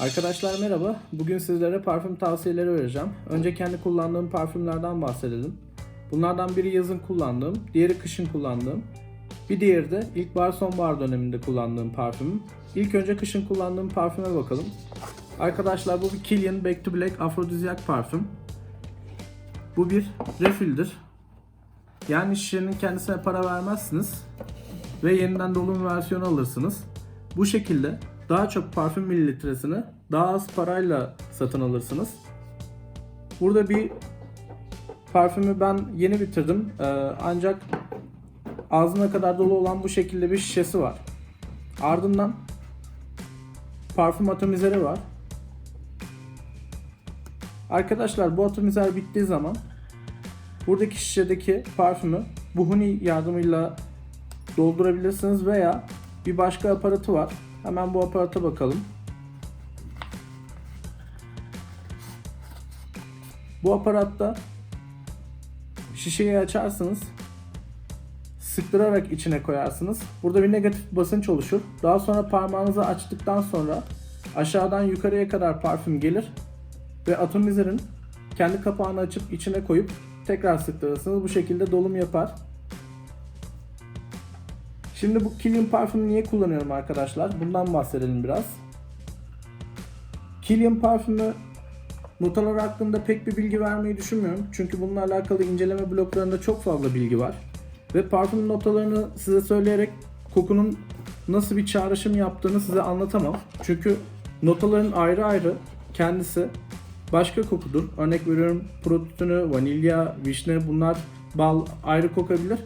Arkadaşlar merhaba. Bugün sizlere parfüm tavsiyeleri vereceğim. Önce kendi kullandığım parfümlerden bahsedelim. Bunlardan biri yazın kullandığım, diğeri kışın kullandığım. Bir diğeri de ilkbahar sonbahar döneminde kullandığım parfümüm. İlk önce kışın kullandığım parfüme bakalım. Arkadaşlar bu bir Kilian Back to Black afrodizyak parfüm. Bu bir refilldir. Yani şişenin kendisine para vermezsiniz ve yeniden dolum versiyonu alırsınız. Bu şekilde daha çok parfüm mililitresini daha az parayla satın alırsınız. Burada bir parfümü ben yeni bitirdim. Ee, ancak ağzına kadar dolu olan bu şekilde bir şişesi var. Ardından parfüm atomizeri var. Arkadaşlar bu atomizer bittiği zaman buradaki şişedeki parfümü bu huni yardımıyla doldurabilirsiniz veya bir başka aparatı var. Hemen bu aparata bakalım. Bu aparatta şişeyi açarsınız. Sıktırarak içine koyarsınız. Burada bir negatif basınç oluşur. Daha sonra parmağınızı açtıktan sonra aşağıdan yukarıya kadar parfüm gelir ve atomizerin kendi kapağını açıp içine koyup tekrar sıktırırsınız. Bu şekilde dolum yapar. Şimdi bu Kilian parfümü niye kullanıyorum arkadaşlar? Bundan bahsedelim biraz. Kilian parfümü notalar hakkında pek bir bilgi vermeyi düşünmüyorum. Çünkü bununla alakalı inceleme bloklarında çok fazla bilgi var. Ve parfüm notalarını size söyleyerek kokunun nasıl bir çağrışım yaptığını size anlatamam. Çünkü notaların ayrı ayrı kendisi başka kokudur. Örnek veriyorum prototünü, vanilya, vişne bunlar bal ayrı kokabilir.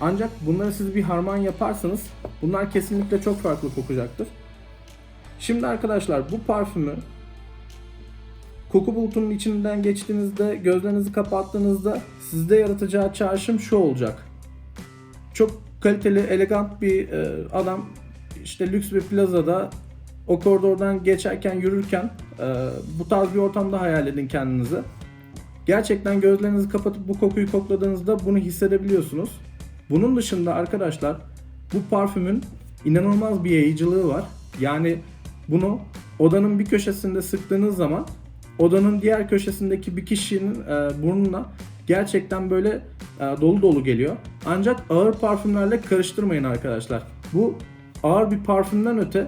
Ancak bunları siz bir harman yaparsanız bunlar kesinlikle çok farklı kokacaktır. Şimdi arkadaşlar bu parfümü koku bulutunun içinden geçtiğinizde gözlerinizi kapattığınızda sizde yaratacağı çağrışım şu olacak. Çok kaliteli, elegant bir e, adam işte lüks bir plazada o koridordan geçerken, yürürken e, bu tarz bir ortamda hayal edin kendinizi. Gerçekten gözlerinizi kapatıp bu kokuyu kokladığınızda bunu hissedebiliyorsunuz. Bunun dışında arkadaşlar bu parfümün inanılmaz bir yayıcılığı var. Yani bunu odanın bir köşesinde sıktığınız zaman odanın diğer köşesindeki bir kişinin e, burnuna gerçekten böyle e, dolu dolu geliyor. Ancak ağır parfümlerle karıştırmayın arkadaşlar. Bu ağır bir parfümden öte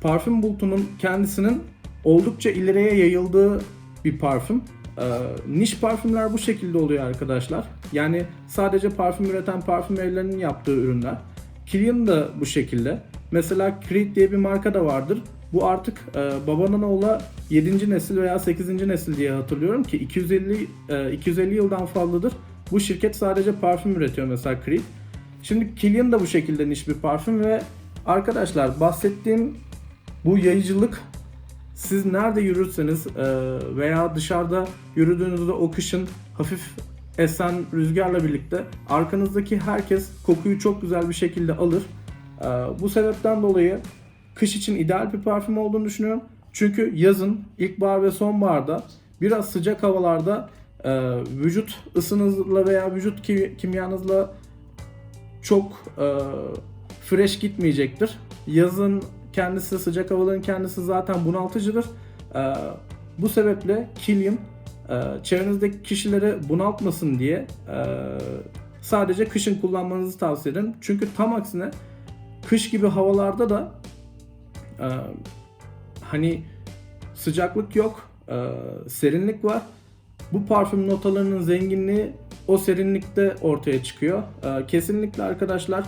parfüm bulutunun kendisinin oldukça ileriye yayıldığı bir parfüm. Ee, niş parfümler bu şekilde oluyor arkadaşlar. Yani sadece parfüm üreten parfüm evlerinin yaptığı ürünler. Kilian da bu şekilde. Mesela Creed diye bir marka da vardır. Bu artık e, babanın oğla 7. nesil veya 8. nesil diye hatırlıyorum ki 250 e, 250 yıldan fazladır. Bu şirket sadece parfüm üretiyor mesela Creed. Şimdi Kilian da bu şekilde niş bir parfüm ve arkadaşlar bahsettiğim bu yayıcılık siz nerede yürürseniz e, veya dışarıda yürüdüğünüzde o kışın hafif esen rüzgarla birlikte arkanızdaki herkes kokuyu çok güzel bir şekilde alır. E, Bu sebepten dolayı kış için ideal bir parfüm olduğunu düşünüyorum. Çünkü yazın, ilkbahar ve sonbaharda biraz sıcak havalarda e, vücut ısınızla veya vücut ki- kimyanızla çok e, fresh gitmeyecektir. Yazın kendisi sıcak havaların kendisi zaten bunaltıcıdır. E, bu sebeple Kilian e, çevrenizdeki kişileri bunaltmasın diye e, sadece kışın kullanmanızı tavsiye ederim. Çünkü tam aksine kış gibi havalarda da e, hani sıcaklık yok, e, serinlik var. Bu parfüm notalarının zenginliği o serinlikte ortaya çıkıyor. Kesinlikle arkadaşlar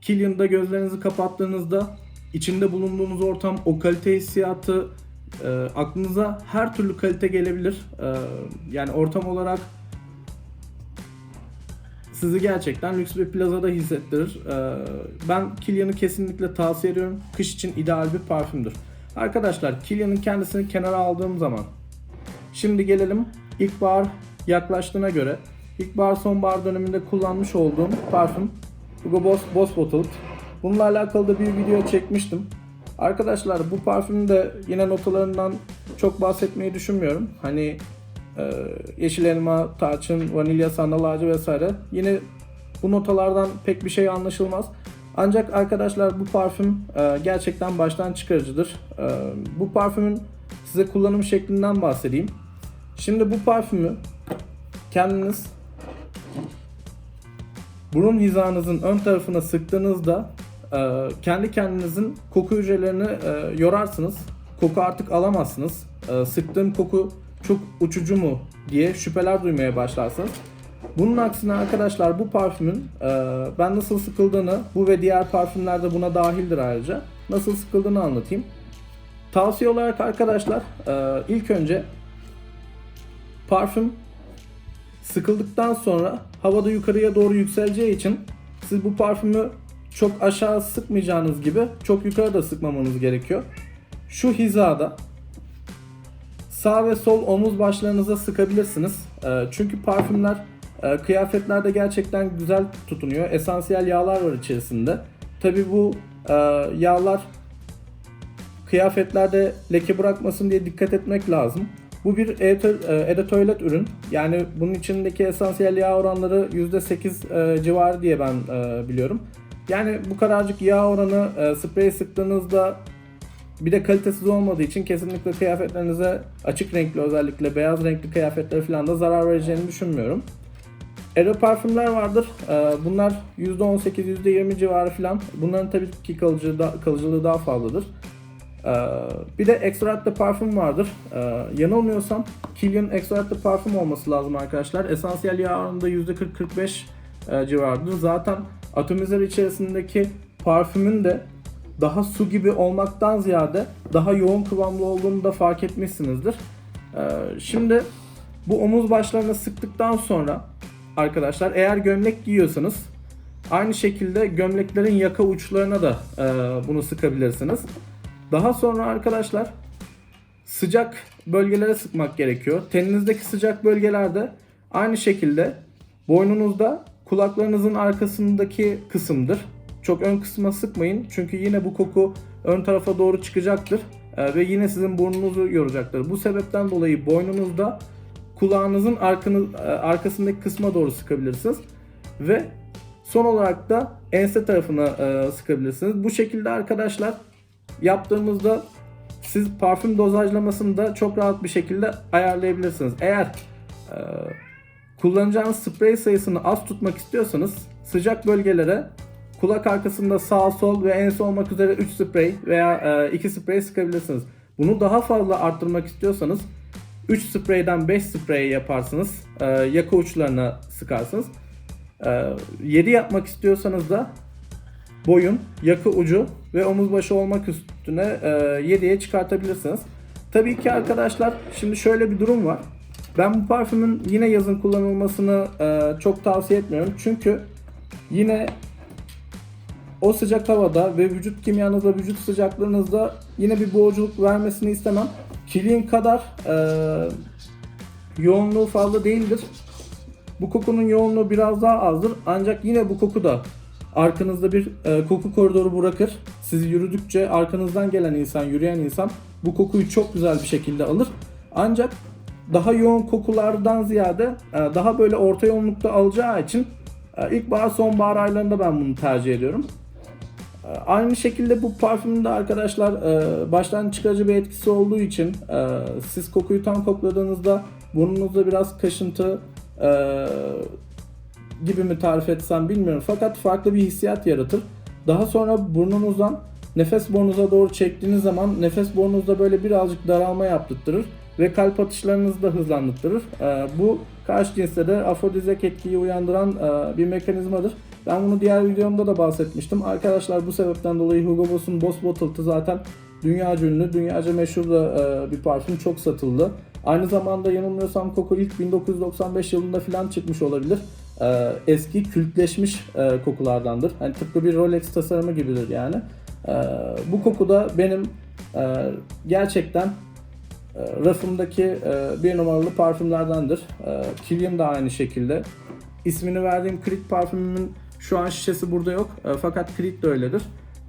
Kilian'da gözlerinizi kapattığınızda içinde bulunduğunuz ortam o kalite hissiyatı e, aklınıza her türlü kalite gelebilir. E, yani ortam olarak sizi gerçekten lüks bir plazada hissettirir. E, ben Kilian'ı kesinlikle tavsiye ediyorum. Kış için ideal bir parfümdür. Arkadaşlar Kilian'ın kendisini kenara aldığım zaman şimdi gelelim ilkbahar yaklaştığına göre ilkbahar sonbahar döneminde kullanmış olduğum parfüm Hugo Boss Boss Bottled. Bununla alakalı da bir video çekmiştim. Arkadaşlar bu parfümün de yine notalarından çok bahsetmeyi düşünmüyorum. Hani e, yeşil elma, tarçın, vanilya, sandal ağacı vesaire. Yine bu notalardan pek bir şey anlaşılmaz. Ancak arkadaşlar bu parfüm e, gerçekten baştan çıkarıcıdır. E, bu parfümün size kullanım şeklinden bahsedeyim. Şimdi bu parfümü kendiniz burun hizanızın ön tarafına sıktığınızda kendi kendinizin koku hücrelerini e, yorarsınız. Koku artık alamazsınız. E, sıktığım koku çok uçucu mu diye şüpheler duymaya başlarsınız. Bunun aksine arkadaşlar bu parfümün e, ben nasıl sıkıldığını bu ve diğer parfümlerde buna dahildir ayrıca. Nasıl sıkıldığını anlatayım. Tavsiye olarak arkadaşlar e, ilk önce parfüm sıkıldıktan sonra havada yukarıya doğru yükseleceği için siz bu parfümü çok aşağı sıkmayacağınız gibi çok yukarı da sıkmamanız gerekiyor. Şu hizada sağ ve sol omuz başlarınıza sıkabilirsiniz. Ee, çünkü parfümler e, kıyafetlerde gerçekten güzel tutunuyor. Esansiyel yağlar var içerisinde. Tabi bu e, yağlar kıyafetlerde leke bırakmasın diye dikkat etmek lazım. Bu bir editoilet ürün. Yani bunun içindeki esansiyel yağ oranları %8 e, civarı diye ben e, biliyorum. Yani bu kadarcık yağ oranı e, sprey sıktığınızda bir de kalitesiz olmadığı için kesinlikle kıyafetlerinize açık renkli özellikle beyaz renkli kıyafetleri falan da zarar vereceğini düşünmüyorum. Aero parfümler vardır. Ee, Bunlar %18, %20 civarı falan. Bunların tabii ki kalıcı, da- kalıcılığı daha fazladır. Ee, Bir de extractlı parfüm vardır. Ee, Yanılmıyorsam Kilian extractlı parfüm olması lazım arkadaşlar. Esansiyel yağ oranında %40-45 e, civarıdır. Zaten atomizer içerisindeki parfümün de daha su gibi olmaktan ziyade daha yoğun kıvamlı olduğunu da fark etmişsinizdir. Ee, Şimdi bu omuz başlarına sıktıktan sonra arkadaşlar eğer gömlek giyiyorsanız aynı şekilde gömleklerin yaka uçlarına da e, bunu sıkabilirsiniz. Daha sonra arkadaşlar sıcak bölgelere sıkmak gerekiyor. Teninizdeki sıcak bölgelerde aynı şekilde boynunuzda kulaklarınızın arkasındaki kısımdır. Çok ön kısma sıkmayın çünkü yine bu koku ön tarafa doğru çıkacaktır e, ve yine sizin burnunuzu yoracaktır. Bu sebepten dolayı boynunuzda kulağınızın arkanı, e, arkasındaki kısma doğru sıkabilirsiniz ve son olarak da ense tarafına e, sıkabilirsiniz. Bu şekilde arkadaşlar yaptığımızda siz parfüm dozajlamasını da çok rahat bir şekilde ayarlayabilirsiniz. Eğer kullanacağınız sprey sayısını az tutmak istiyorsanız sıcak bölgelere kulak arkasında sağ sol ve ense olmak üzere 3 sprey veya 2 sprey sıkabilirsiniz. Bunu daha fazla arttırmak istiyorsanız 3 spreyden 5 sprey yaparsınız. E, yaka uçlarına sıkarsınız. E, 7 yapmak istiyorsanız da boyun, yaka ucu ve omuz başı olmak üstüne e, 7'ye çıkartabilirsiniz. Tabii ki arkadaşlar şimdi şöyle bir durum var. Ben bu parfümün yine yazın kullanılmasını e, çok tavsiye etmiyorum. Çünkü yine o sıcak havada ve vücut kimyanızda, vücut sıcaklığınızda yine bir boğuculuk vermesini istemem. Kilian kadar e, yoğunluğu fazla değildir. Bu kokunun yoğunluğu biraz daha azdır. Ancak yine bu koku da arkanızda bir e, koku koridoru bırakır. Siz yürüdükçe arkanızdan gelen insan, yürüyen insan bu kokuyu çok güzel bir şekilde alır. Ancak daha yoğun kokulardan ziyade e, daha böyle orta yoğunlukta alacağı için e, ilkbahar sonbahar aylarında ben bunu tercih ediyorum. E, Aynı şekilde bu parfümün de arkadaşlar baştan çıkarıcı bir etkisi olduğu için siz kokuyu tam kokladığınızda burnunuzda biraz kaşıntı gibi mi tarif etsem bilmiyorum. Fakat farklı bir hissiyat yaratır. Daha sonra burnunuzdan nefes borunuza doğru çektiğiniz zaman nefes borunuzda böyle birazcık daralma yaptırtırır ve kalp atışlarınızı da hızlandırır. Ee, bu karşı cinste de afrodizyak etkiyi uyandıran e, bir mekanizmadır. Ben bunu diğer videomda da bahsetmiştim. Arkadaşlar bu sebepten dolayı Hugo Boss'un Boss Bottled'ı zaten dünyaca ünlü, dünyaca meşhur da e, bir parfüm çok satıldı. Aynı zamanda yanılmıyorsam koku ilk 1995 yılında falan çıkmış olabilir. Ee, eski kültleşmiş e, kokulardandır. Hani tıpkı bir Rolex tasarımı gibidir yani. Bu koku da benim e, gerçekten e, rafımdaki e, bir numaralı parfümlerdendir. E, Kilian da aynı şekilde. İsmini verdiğim Creed parfümümün şu an şişesi burada yok. E, fakat Creed de öyledir.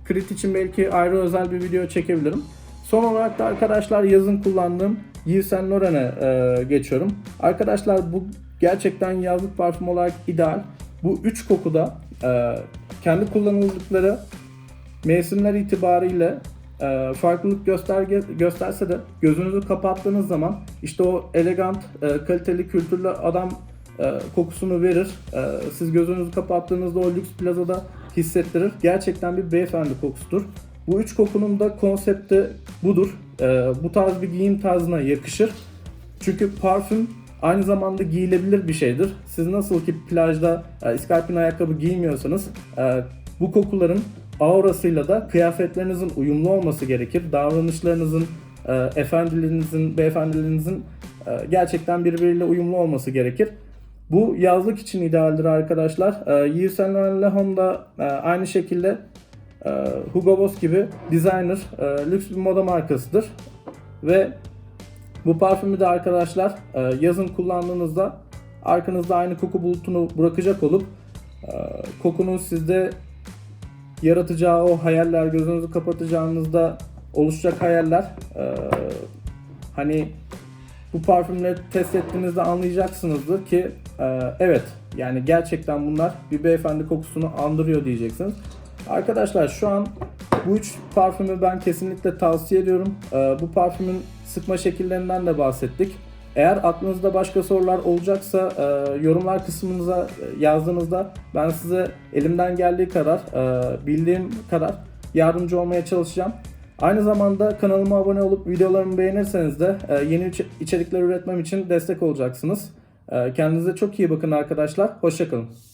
Creed için belki ayrı özel bir video çekebilirim. Son olarak da arkadaşlar yazın kullandığım Yves Saint Laurent'e e, geçiyorum. Arkadaşlar bu gerçekten yazlık parfüm olarak ideal. Bu üç kokuda e, kendi kullanıldıkları mevsimler itibariyle e, farklılık gösterge, gösterse de gözünüzü kapattığınız zaman işte o elegant, e, kaliteli, kültürlü adam e, kokusunu verir. E, siz gözünüzü kapattığınızda o lüks plazada hissettirir. Gerçekten bir beyefendi kokusudur. Bu üç kokunun da konsepti budur. E, bu tarz bir giyim tarzına yakışır. Çünkü parfüm aynı zamanda giyilebilir bir şeydir. Siz nasıl ki plajda e, iskarpin ayakkabı giymiyorsanız e, bu kokuların aurasıyla da kıyafetlerinizin uyumlu olması gerekir. Davranışlarınızın, e, efendilerinizin, beyefendilerinizin e, gerçekten birbiriyle uyumlu olması gerekir. Bu yazlık için idealdir arkadaşlar. E, Yves Saint Laurent da e, aynı şekilde e, Hugo Boss gibi designer, e, lüks bir moda markasıdır. Ve bu parfümü de arkadaşlar e, yazın kullandığınızda arkanızda aynı koku bulutunu bırakacak olup e, kokunun sizde yaratacağı o hayaller, gözünüzü kapatacağınızda oluşacak hayaller e, hani bu parfümleri test ettiğinizde anlayacaksınızdır ki e, evet yani gerçekten bunlar bir beyefendi kokusunu andırıyor diyeceksiniz. Arkadaşlar şu an bu üç parfümü ben kesinlikle tavsiye ediyorum. E, bu parfümün sıkma şekillerinden de bahsettik. Eğer aklınızda başka sorular olacaksa e, yorumlar kısmınıza e, yazdığınızda ben size elimden geldiği kadar, e, bildiğim kadar yardımcı olmaya çalışacağım. Aynı zamanda kanalıma abone olup videolarımı beğenirseniz de e, yeni içe- içerikler üretmem için destek olacaksınız. E, kendinize çok iyi bakın arkadaşlar. Hoşçakalın.